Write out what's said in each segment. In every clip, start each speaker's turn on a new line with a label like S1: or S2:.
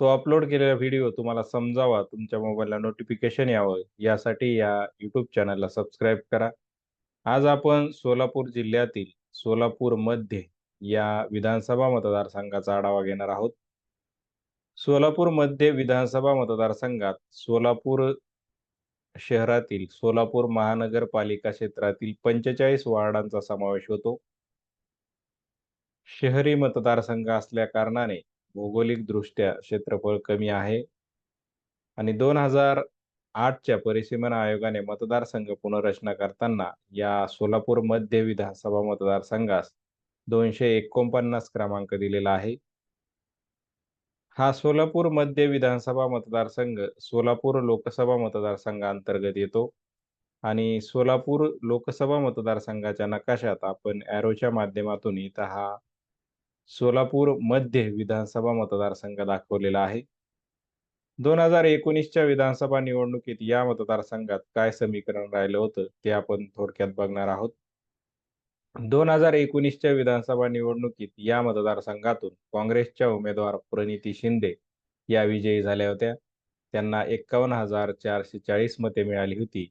S1: तो अपलोड केलेला व्हिडिओ तुम्हाला समजावा, तुमच्या मोबाईलला नोटिफिकेशन यावं, यासाठी या यूट्यूब चॅनलला सबस्क्राईब करा. आज आपण सोलापूर जिल्ह्यातील सोलापूरमध्ये या विधानसभा मतदारसंघाचा आढावा घेणार आहोत. सोलापूर मध्य विधानसभा मतदारसंघात सोलापूर शहरातील सोलापूर महानगरपालिका क्षेत्रातील 45 वार्डांचा समावेश होतो. शहरी मतदारसंघ असल्या कारणाने भौगोलिकदृष्ट्या क्षेत्रफळ कमी आहे. आणि दोन हजार आठच्या परिसीमन आयोगाने मतदारसंघ पुनर्रचना करताना या सोलापूर मध्य विधानसभा मतदारसंघास दोनशे एकोणपन्नास क्रमांक दिलेला आहे. हा सोलापूर मध्य विधानसभा मतदारसंघ सोलापूर लोकसभा मतदारसंघाअंतर्गत येतो. आणि सोलापूर लोकसभा मतदारसंघाच्या नकाशात आपण ॲरोच्या माध्यमातून इथं हा सोलापूर मध्य विधानसभा मतदारसंघ दाखवलेला आहे. दोन हजार एकोणीसच्या विधानसभा निवडणुकीत या मतदारसंघात काय समीकरण राहिलं होतं ते आपण थोडक्यात बघणार आहोत. दोन हजार एकोणीसच्या विधानसभा निवडणुकीत या मतदारसंघातून काँग्रेसच्या उमेदवार प्रणिती शिंदे या विजयी झाल्या होत्या. त्यांना एक्कावन्न हजार चारशे चाळीस मते मिळाली होती.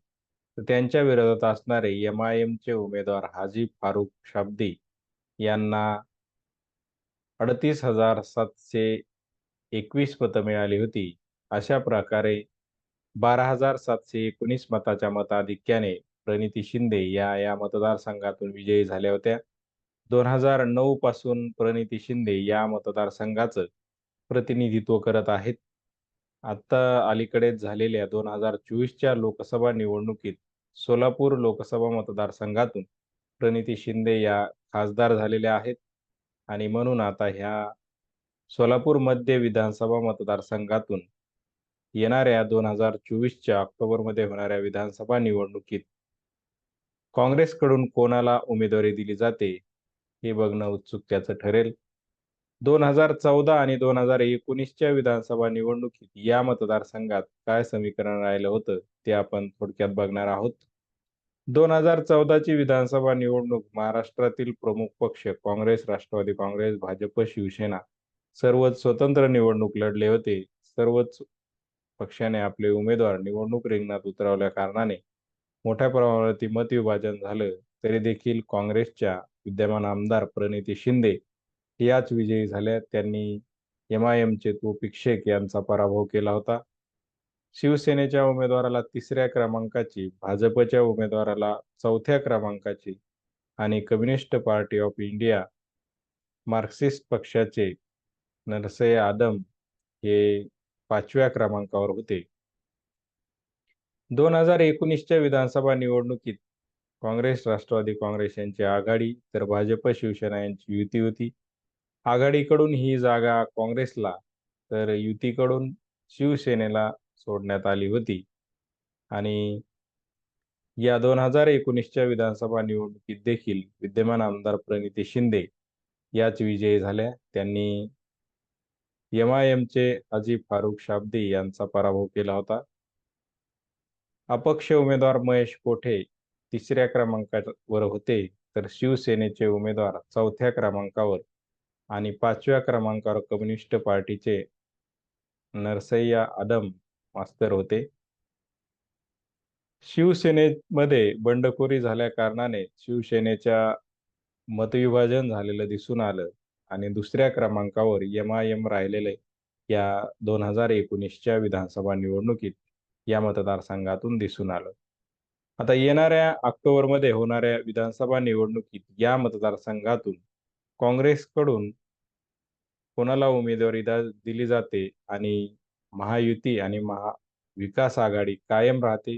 S1: तर त्यांच्या विरोधात असणारे एम आय एमचे उमेदवार हाजी फारुख शाब्दी यांना अडतीस हजार सातशे एकवीस मतं मिळाली होती. अशा प्रकारे बारा हजार सातशे एकोणीस मताच्या मताधिक्याने प्रणिती शिंदे या या मतदारसंघातून विजयी झाल्या होत्या. दोन हजार नऊ पासून प्रणिती शिंदे या मतदारसंघाचं प्रतिनिधित्व करत आहेत. आत्ता अलीकडेच झालेल्या दोन हजार चोवीसच्या लोकसभा निवडणुकीत सोलापूर लोकसभा मतदारसंघातून प्रणिती शिंदे या खासदार झालेल्या आहेत. आणि म्हणून आता ह्या सोलापूर मध्य विधानसभा मतदारसंघातून येणाऱ्या दोन हजार चोवीसच्या ऑक्टोबरमध्ये होणाऱ्या विधानसभा निवडणुकीत काँग्रेसकडून कोणाला उमेदवारी दिली जाते हे बघणं उत्सुकतेचं ठरेल. दोन हजार चौदा आणि दोन हजार एकोणीसच्या विधानसभा निवडणुकीत या मतदारसंघात काय समीकरण राहिलं होतं ते आपण थोडक्यात बघणार आहोत. दोन हजार चौदाची विधानसभा निवडणूक महाराष्ट्रातील प्रमुख पक्ष काँग्रेस राष्ट्रवादी काँग्रेस भाजप शिवसेना सर्वच स्वतंत्र निवडणूक लढले होते. सर्वच पक्षाने आपले उमेदवार निवडणूक रिंगणात उतरवल्या कारणाने मोठ्या प्रमाणावरती मत विभाजन झालं. तरी देखील काँग्रेसच्या विद्यमान आमदार प्रणिती शिंदे याच विजयी झाल्या. त्यांनी एम आय एमचे तोपिक शेख यांचा पराभव केला होता. शिवसेनेच्या उमेदवाराला तिसऱ्या क्रमांकाची भाजपच्या उमेदवाराला चौथ्या क्रमांकाची आणि communist party of India marxist पक्षाचे नरसय आदम हे पाचव्या क्रमांकावर होते. दोन हजार एकोणीसच्या विधानसभा निवडणुकीत काँग्रेस राष्ट्रवादी काँग्रेस यांची आघाडी तर भाजप शिवसेना यांची युती होती. आघाडीकडून ही जागा काँग्रेसला तर युतीकडून शिवसेनेला सोडण्यात आली होती. आणि या दोन हजार एकोणीसच्या विधानसभा निवडणुकीत देखील विद्यमान आमदार प्रणिती शिंदे याच विजयी झाल्या. त्यांनी एम आय एमचे अजीब फारुख शाब्दी यांचा पराभव केला होता. अपक्ष उमेदवार महेश कोठे तिसऱ्या क्रमांकावर होते तर शिवसेनेचे उमेदवार चौथ्या क्रमांकावर आणि पाचव्या क्रमांकावर कम्युनिस्ट पार्टीचे नरसय्या आदम मास्तर होते. शिवसेनेमध्ये बंडखोरी झाल्या कारणाने शिवसेनेच्या मतविभाजन झालेलं दिसून आलं आणि दुसऱ्या क्रमांकावर एम आय एम राहिलेले या दोन हजार एकोणीसच्या विधानसभा निवडणुकीत या मतदारसंघातून दिसून आलं. आता येणाऱ्या ऑक्टोबरमध्ये होणाऱ्या विधानसभा निवडणुकीत या मतदारसंघातून काँग्रेसकडून कोणाला उमेदवारी दिली जाते आणि महायुती आणि महाविकास आघाडी कायम राहते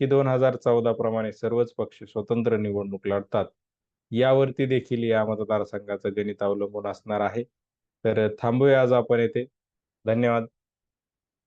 S1: की दोन हजार चौदा प्रमाणे सर्वच पक्ष स्वतंत्र निवडणूक लढतात. यावरती देखील या मतदारसंघाचं गणित अवलंबून असणार आहे. तर थांबूया आज आपण येथे. धन्यवाद.